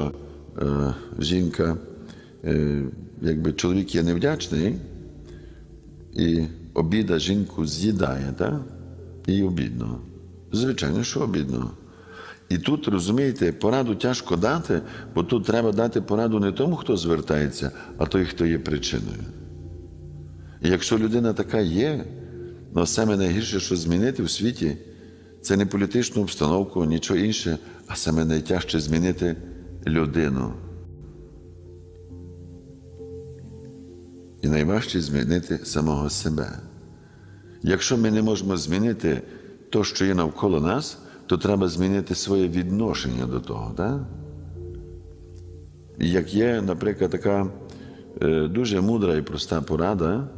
е, жінка, е, якби чоловік є невдячний і обіда жінку з'їдає, так? І обідно. Звичайно, що обідно. І тут, розумієте, пораду тяжко дати, бо тут треба дати пораду не тому, хто звертається, а той, хто є причиною. І якщо людина така є, ну саме найгірше, що змінити в світі, це не політичну обстановку, нічого інше, а саме найтяжче змінити людину. І найважче змінити самого себе. Якщо ми не можемо змінити те, що є навколо нас, то треба змінити своє відношення до того. Так? Як є, наприклад, така е, дуже мудра і проста порада,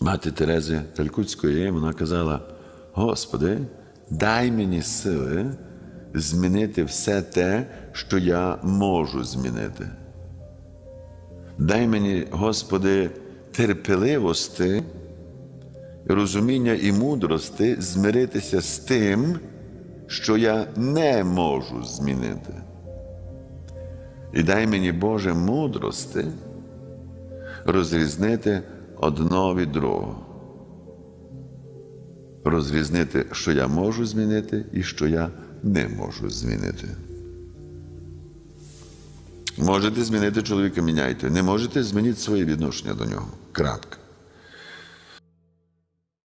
мати Терези Талькутської, вона казала: Господи, дай мені сили змінити все те, що я можу змінити. Дай мені, Господи, терпеливости, розуміння і мудрости змиритися з тим, що я не можу змінити. І дай мені, Боже, мудрости розрізнити одно від другого. Розрізнити, що я можу змінити і що я не можу змінити. Можете змінити чоловіка, міняйте. Не можете змінити своє відношення до нього. Крапка.